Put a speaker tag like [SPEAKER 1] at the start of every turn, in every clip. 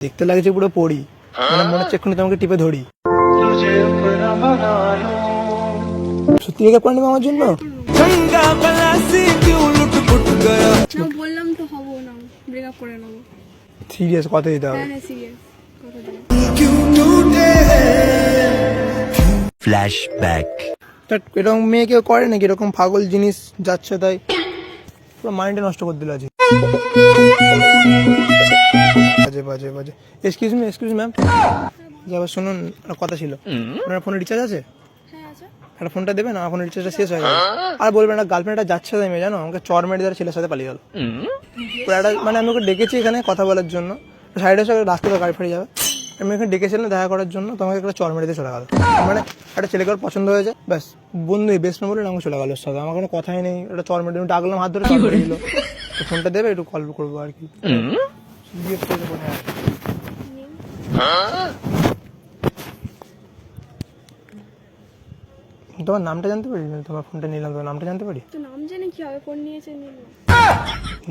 [SPEAKER 1] দেখতে লাগছে পুরো পড়ি। মানে মনে হচ্ছে এক্ষুনি তোমাকে টিপে ধরি। সত্যি ব্রেকআপ করে নেবে আমার জন্য?
[SPEAKER 2] না বললাম তো হব না। ব্রেকআপ করে নেব।
[SPEAKER 1] সিরিয়াস কথা দিতে হবে।
[SPEAKER 2] হ্যাঁ হ্যাঁ
[SPEAKER 1] এরকম মেয়ে কেউ করে নাকি? এরকম পাগল জিনিস যাচ্ছে তাই পুরো মাইন্ডে নষ্ট করে দিল আজকে। বাজে বাজে বাজে। এক্সকিউজ মি এক্সকিউজ ম্যাম যাবার শুনুন একটা কথা ছিল। আপনার ফোনে রিচার্জ আছে?
[SPEAKER 2] হ্যাঁ আচ্ছা
[SPEAKER 1] একটা ফোনটা দেবেন আমার ফোনের রিচার্জটা শেষ হয়ে গেছে। আর বলবেন না গার্লফ্রেন্ডটা যাচ্ছে তাই মেয়ে জানো? আমাকে চর মেরে ছেলের সাথে পালিয়ে গেল। একটা মানে আমি ওকে ডেকেছি এখানে কথা বলার জন্য। সাইডে এসে রাস্তাতে গাড়ি ফেড়ে যাবে। আমি এখানে ডেকেছিলাম দেখা করার জন্য তোমাকে একটা চর মেরে দিয়ে চলে গেল। মানে একটা ছেলেকে ওর পছন্দ হয়েছে। ব্যাস বন্ধু বেস্ট ফ্রেন্ড বলে আমাকে চলে গেল ওর সাথে। আমার কোনো কথাই নেই। একটা চর মেরে ডাকলাম হাত ধরে চর মেরে দিল। ফোনটা দেবে একটু কল করব আর কি। বিয়ে দেবো না। তোমার নামটা জানতে পারি? তোমার ফোনটা নিলাম তোমার নামটা জানতে পারি?
[SPEAKER 2] তো নাম জেনে কি হবে? ফোন নিয়েছে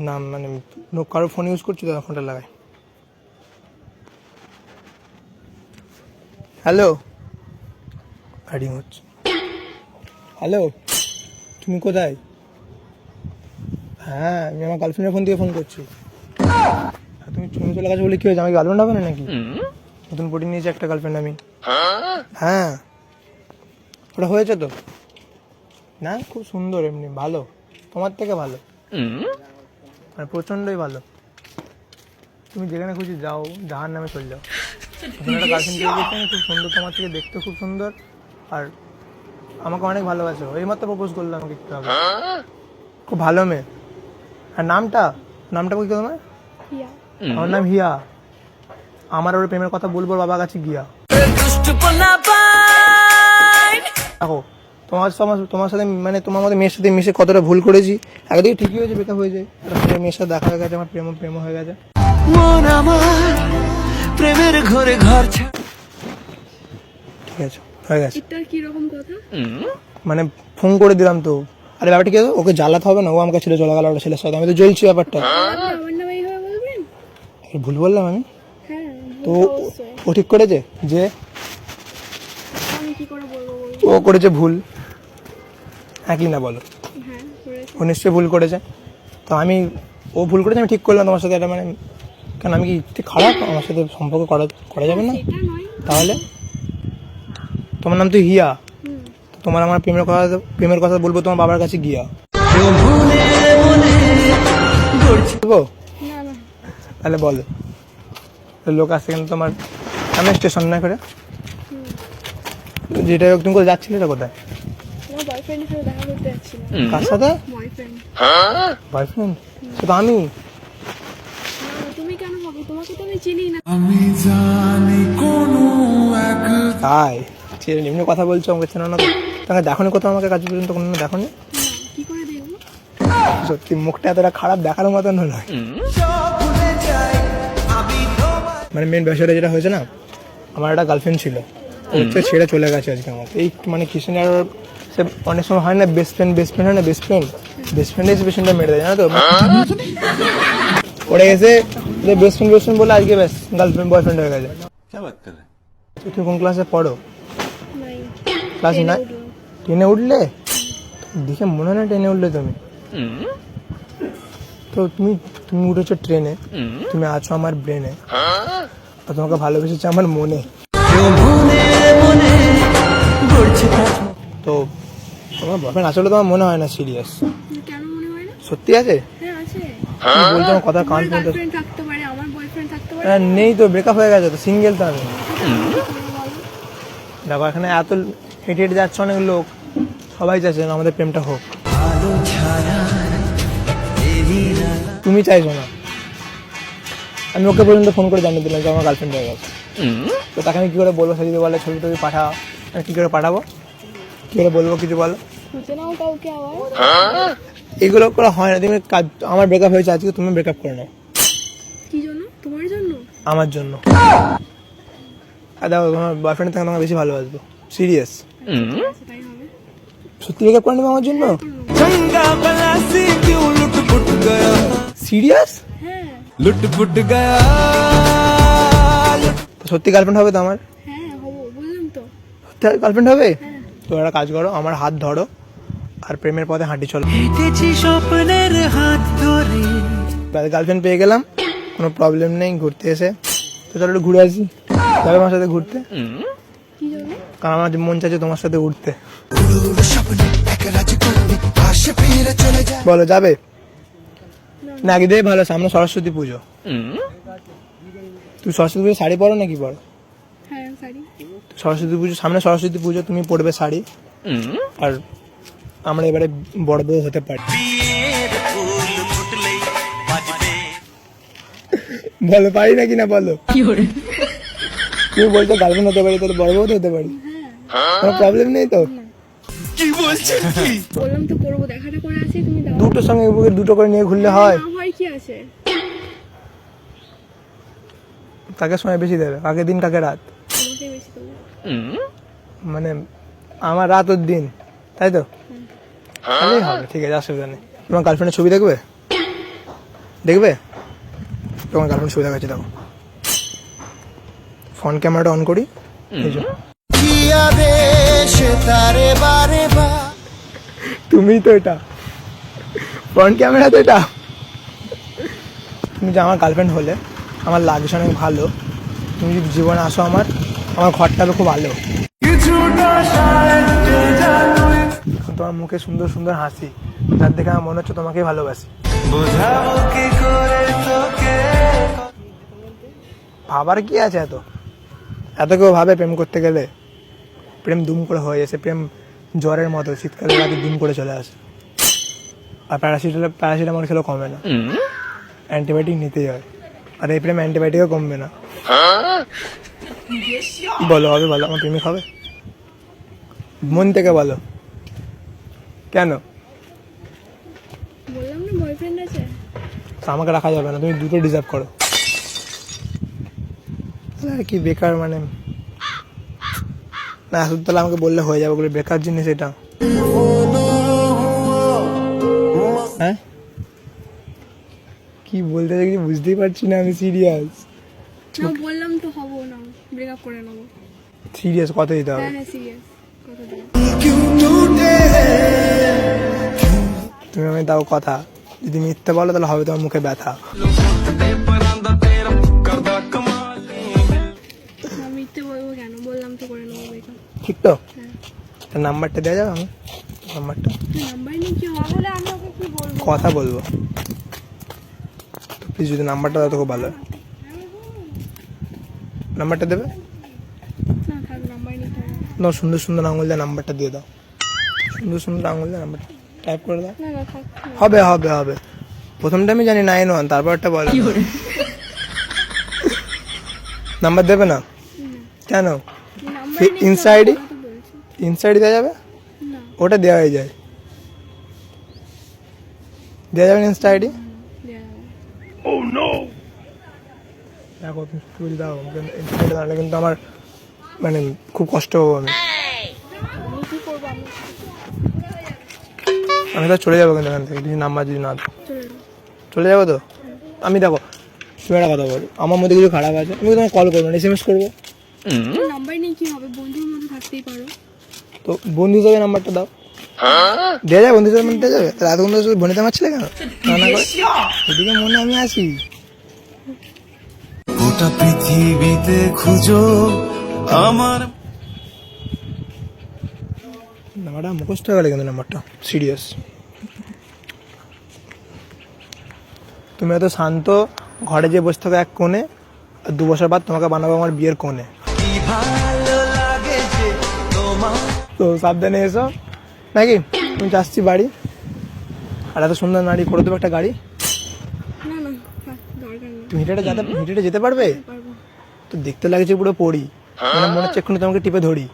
[SPEAKER 1] নাম মানে কারও ফোন ইউজ করছি তোমার ফোনটা লাগাই। হ্যালো গাড়ি হচ্ছে। হ্যালো তুমি কোথায়? হ্যাঁ আমি আমার গার্লফ্রেন্ডের ফোন দিয়ে ফোন করছি। হ্যাঁ, তুমি তুমি চলে গেছো বলে কি হয়েছে? আমি গার্লফ্রেন্ড হবে না নাকি? নতুন পটি নিয়েছি একটা গার্লফ্রেন্ড আমি। হ্যাঁ। ওটা হয়েছে তো? না খুব সুন্দর এমনি ভালো। তোমার থেকে ভালো। মানে প্রচন্ডই ভালো। তুমি যেখানে খুশি যাও যাহার নামে চলে যাও। তুমি একটা গার্লফ্রেন্ড খুব সুন্দর। তোমার থেকে দেখতে খুব সুন্দর। আর আমাকে অনেক ভালোবাসো। এই মাত্র প্রপোজ করল আমাকে একটু আগে। খুব ভালো মেয়ে। আর নামটা? নামটা কি তোমার?
[SPEAKER 2] ইয়া
[SPEAKER 1] আমার নাম হিয়া। আমার ওর প্রেমের কথা বলব বাবার কাছে গিয়া। দেখো তোমার তোমার তোমার সাথে মানে তোমার মধ্যে মেয়ের সাথে মিশে কতটা ভুল করেছি একদিকে ঠিকই হয়েছে বেকার হয়ে যায়। মেয়ের সাথে দেখা হয়ে গেছে আমার প্রেম প্রেম হয়ে গেছে।
[SPEAKER 3] মন আমার প্রেমের ঘরে ঘর
[SPEAKER 1] ঠিক আছে হয়ে গেছে।
[SPEAKER 2] এটা কি রকম কথা?
[SPEAKER 1] মানে ফোন করে দিলাম তো। আরে ব্যাপারটা কি? ওকে জ্বালাতে হবে না ও আমাকে ছেড়ে চলে গেল ওটা ছেলের সাথে। আমি তো জ্বলছি ব্যাপারটা
[SPEAKER 2] আপনি আমার নামে এইভাবে বলবেন
[SPEAKER 1] ভুল বললাম আমি?
[SPEAKER 2] হ্যাঁ
[SPEAKER 1] তো ও ঠিক করেছে যে
[SPEAKER 2] আমি কি করে বলব বলব
[SPEAKER 1] ও করেছে ভুল। হ্যাঁ কি না বলো?
[SPEAKER 2] হ্যাঁ
[SPEAKER 1] ও নিশ্চয়ই ভুল করেছে। তো আমি ও ভুল করেছে আমি ঠিক করলাম তোমার সাথে। এটা মানে কেন আমি কি ঠিক খারাপ? আমার সাথে সম্পর্ক করা করা যাবে না? তাহলে? তোমার নাম তো হিয়া। তো তোমার আমার প্রেমের কথা প্রেমের কথা বলব তোমার বাবার কাছে গিয়া। বলব? তাহলে বলো। লোক আসছে কিন্তু তোমার আমি স্টেশন না করে। যেটা হোক তুমি কোথায় যাচ্ছিলে এটা কোথায়? কার সাথে?
[SPEAKER 2] বয়ফ্রেন্ড
[SPEAKER 1] তো আমি।
[SPEAKER 2] না তুমি কেন হবে তোমাকে তো আমি চিনি না।
[SPEAKER 1] তাই? এমনি কথা বলছো আমাকে চেনো না তো। দেখো নি কোথাও আমাকে কাজ পর্যন্ত কোনো দেখো নি
[SPEAKER 2] না কি করে দেখব?
[SPEAKER 1] সত্যি মুখটা এতটা খারাপ দেখার মতন নয়। মানে মেন বিষয়টা যেটা হয়েছে না আমার একটা গার্লফ্রেন্ড ছিল। হচ্ছে ছেড়ে চলে গেছে আজকে আমার এই মানে কৃষ্ণ আর সে অনেক সময় হয় না বেস্ট ফ্রেন্ড বেস্ট ফ্রেন্ড হয় না বেস্ট ফ্রেন্ড বেস্ট ফ্রেন্ড এসে পেশেন্টটা মেরে দেয় জানো তো? ওরা এসে যে বেস্ট ফ্রেন্ড বেস্ট ফ্রেন্ড বলে আজকে বেশ গার্লফ্রেন্ড বয়ফ্রেন্ড হয়ে গেছে। তুমি কোন ক্লাসে পড়ো?
[SPEAKER 2] নাই।
[SPEAKER 1] ক্লাস না টেনে উঠলে? দেখে মনে হয় না টেনে উঠলে তুমি। তো তুমি তুমি উঠেছো ট্রেনে। তুমি আছো আমার ব্রেনে আর তোমাকে ভালোবেসেছে আমার মনে। তো তোমার বয়ফ্রেন্ড আসলে তোমার মনে হয় না সিরিয়াস
[SPEAKER 2] কেন মনে হয় না?
[SPEAKER 1] সত্যি আছে?
[SPEAKER 2] হ্যাঁ
[SPEAKER 1] বলছো আমার কথা কান
[SPEAKER 2] আমার
[SPEAKER 1] পর্যন্ত
[SPEAKER 2] গার্লফ্রেন্ড থাকতে পারে আমার বয়ফ্রেন্ড থাকতে পারে।
[SPEAKER 1] আহ, নেই তো ব্রেকআপ হয়ে গেছে তো সিঙ্গেল তো আমি। দেখো এখানে এত হেঁটে হেঁটে যাচ্ছে অনেক লোক। সবাই চাইছে আমাদের প্রেমটা হোক। তুমি চাইছো না। আমি ওকে পর্যন্ত ফোন করে জানিয়ে দিলাম যে আমার গার্লফ্রেন্ড হয়ে গেছে। তো তাকে আমি কী করে বলব সে যদি বলে ছবি টবি পাঠা আমি কী করে পাঠাবো? কী করে বলব কিছু বলো?
[SPEAKER 2] নাও
[SPEAKER 1] এগুলো করে হয় না তুমি কাজ আমার ব্রেকআপ হয়েছে আজকে তুমি ব্রেকআপ করে নাও।
[SPEAKER 2] কি জন্য? তোমার জন্য?
[SPEAKER 1] আমার জন্য। আর দেখো তোমার বয়ফ্রেন্ড থেকে তোমাকে বেশি ভালোবাসবো। সিরিয়াস সত্যি ব্রেকআপ করে নেবে আমার জন্য? সিরিয়াস
[SPEAKER 3] লুটপুট গায়া।
[SPEAKER 1] সত্যি গার্লফ্রেন্ড হবে তো আমার?
[SPEAKER 2] সত্যি
[SPEAKER 1] গার্লফ্রেন্ড হবে? তো একটা কাজ করো আমার হাত ধরো আর প্রেমের পথে হাঁটি চলো।
[SPEAKER 3] স্বপ্নের হাত ধরে।
[SPEAKER 1] গার্লফ্রেন্ড পেয়ে গেলাম কোনো প্রবলেম নেই ঘুরতে এসে। তো চলো একটু ঘুরে আসি। যাবে আমার সাথে ঘুরতে? কারণ আমার মন চাইছে তোমার সাথে উঠতে। বলো যাবে? না দিয়ে ভালো সামনে সরস্বতী পুজো। তুমি সরস্বতী পুজো শাড়ি পরো নাকি পরো?
[SPEAKER 2] হ্যাঁ
[SPEAKER 1] সরস্বতী পুজো সামনে সরস্বতী পুজো তুমি পরবে শাড়ি। আর আমরা এবারে বড় বউ হতে পারি। বলো পারি নাকি না বলো? তুমি বলছো গার্লফ্রেন্ড হতে পারি তাহলে বড় বউ তো হতে পারি। কোনো প্রবলেম নেই তো?
[SPEAKER 3] কি বলছেন কি?
[SPEAKER 2] বললাম তো করব দেখাটা করে আসি তুমি দাও।
[SPEAKER 1] দুটোর সঙ্গে বুকে দুটো করে নিয়ে ঘুরলে হয়
[SPEAKER 2] না হয়। কি আছে?
[SPEAKER 1] কাকে সময় বেশি দেবে? কাকে দিন কাকে রাত?
[SPEAKER 2] তোমাকে বেশি দেবো।
[SPEAKER 1] মানে আমার রাত ওর দিন তাই তো? তাহলেই হবে ঠিক আছে অসুবিধা নেই। তোমার গার্লফ্রেন্ডের ছবি দেখবে? দেখবে? তোমার গার্লফ্রেন্ড ছবি দেখাচ্ছি দেখো। ফ্রন্ট ক্যামেরাটা অন করি এই যে।
[SPEAKER 3] আদেশ তারে বারে বা।
[SPEAKER 1] তুমিই তো এটা। ফ্রন্ট ক্যামেরা তো এটা। তুমি যে আমার গার্লফ্রেন্ড হলে আমার লাগছে অনেক ভালো। তুমি যদি জীবনে আসো আমার আমার ঘরটা খুব ভালো। তোমার মুখে সুন্দর সুন্দর হাসি যার দেখে আমার মনে হচ্ছে তোমাকেই ভালোবাসি। ভাবার কি আছে এত? এত কেউ ভাবে প্রেম করতে গেলে? প্রেম দুম করে হয়ে যাচ্ছে প্রেম জ্বরের মতো শীতকালে রাতে দুম করে চলে আসে। আর প্যারাসিটামল প্যারাসিটামল খেলেও কমে না। অ্যান্টিবায়োটিক নিতেই হয়। আর এই প্রেম অ্যান্টিবায়োটিকও কমবে না। বলো হবে বলো আমার প্রেমিক হবে? মন থেকে বলো। কেন?
[SPEAKER 2] বললাম না বয়ফ্রেন্ড আছে।
[SPEAKER 1] তো আমাকে রাখা যাবে না তুমি দুটো ডিজার্ভ করো। আর কি বেকার মানে। না তাহলে আমাকে বললে হয়ে যাবে ওগুলো বেকার জিনিস এটা। হ্যাঁ? কি বলতে চাই কিছু বুঝতেই পারছি না আমি সিরিয়াস
[SPEAKER 2] না বললাম তো হব না ব্রেকআপ করে নেব।
[SPEAKER 1] সিরিয়াস কথা দিতে হবে।
[SPEAKER 2] হ্যাঁ হ্যাঁ কথা দিলাম।
[SPEAKER 1] তুমি আমি দাও কথা। যদি মিথ্যে বলো তাহলে হবে তোমার মুখে ব্যথা। ঠিক তো তার নাম্বারটা দেওয়া যাবে নাম্বারটা?
[SPEAKER 2] আমি বলব
[SPEAKER 1] কথা বলব। প্লিজ যদি নাম্বারটা দাও তো খুব ভালো নাম্বারটা দেবে?
[SPEAKER 2] না
[SPEAKER 1] সুন্দর সুন্দর আঙুল দিয়ে নাম্বারটা দিয়ে দাও। সুন্দর সুন্দর আঙুল দিয়ে নাম্বারটা টাইপ করে দাও। হবে হবে হবে। প্রথমটা আমি জানি নাইন ওয়ান তারপরটা বলো। নাম্বার দেবে না? কেন?
[SPEAKER 2] নাম্বার
[SPEAKER 1] ফি- inside ই?
[SPEAKER 2] তো বলছি।
[SPEAKER 1] ইনসাইড দেওয়া যাবে?
[SPEAKER 2] না।
[SPEAKER 1] ওটা দেওয়া হয়ে যায়। দেওয়া যাবে ইনস্টা আইডি
[SPEAKER 2] দেয়া যাবে।
[SPEAKER 1] দেখো তুমি বলছি দাও আমাকে ইনস্টাগ্রামে দাঁড়ালে কিন্তু আমার মানে খুব কষ্ট হব আমি।
[SPEAKER 2] আমি
[SPEAKER 1] তো চলে যাব কিন্তু এখান থেকে যদি নাম্বার যদি না দাও।
[SPEAKER 2] চলে যাব।
[SPEAKER 1] তো? আমি দেখো তুমি একটা কথা বলো আমার মধ্যে কিছু খারাপ আছে আমি তোমাকে কল করব না এস এম এস করব।
[SPEAKER 2] নাম্বার নিয়ে কি হবে? বন্ধুর মধ্যে থাকতেই পারো।
[SPEAKER 1] তো বন্ধু হিসাবে নাম্বারটা দাও। দেওয়া যাবে বন্ধু হিসাবে দেওয়া যাবে? তাহলে এতক্ষণ তো শুধু বনিতে মারছিলে কেন? না না করে এদিকে মনে আমি আসি
[SPEAKER 3] গোটা পৃথিবীতে খুঁজো আমার
[SPEAKER 1] নাম্বারটা মুখস্থ হয়ে গেলে কিন্তু নাম্বারটা। সিরিয়াস তুমি এত শান্ত ঘরে যে বসে থাকো এক কোণে আর দু বছর বাদ তোমাকে বানাবো আমার বিয়ের কোণে। তো সাবধানে এসো। নাকি? তুমি যাচ্ছি বাড়ি। আর এত সুন্দর নারী করে দেবো একটা গাড়ি। তুমি হেঁটে যেতে হেঁটে যেতে পারবে? তো দেখতে লাগছে পুরো পড়ি। মানে মনে হচ্ছে এক্ষুনি তোমাকে টিপে ধরি।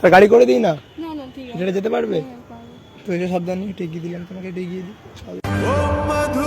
[SPEAKER 1] তা গাড়ি করে দিই না?
[SPEAKER 2] না না ঠিক আছে।
[SPEAKER 1] হেঁটে যেতে পারবে?
[SPEAKER 2] হ্যাঁ,
[SPEAKER 1] তো সাবধানে এগিয়ে দিলাম তোমাকে হেঁটে দিই।
[SPEAKER 3] ও মধু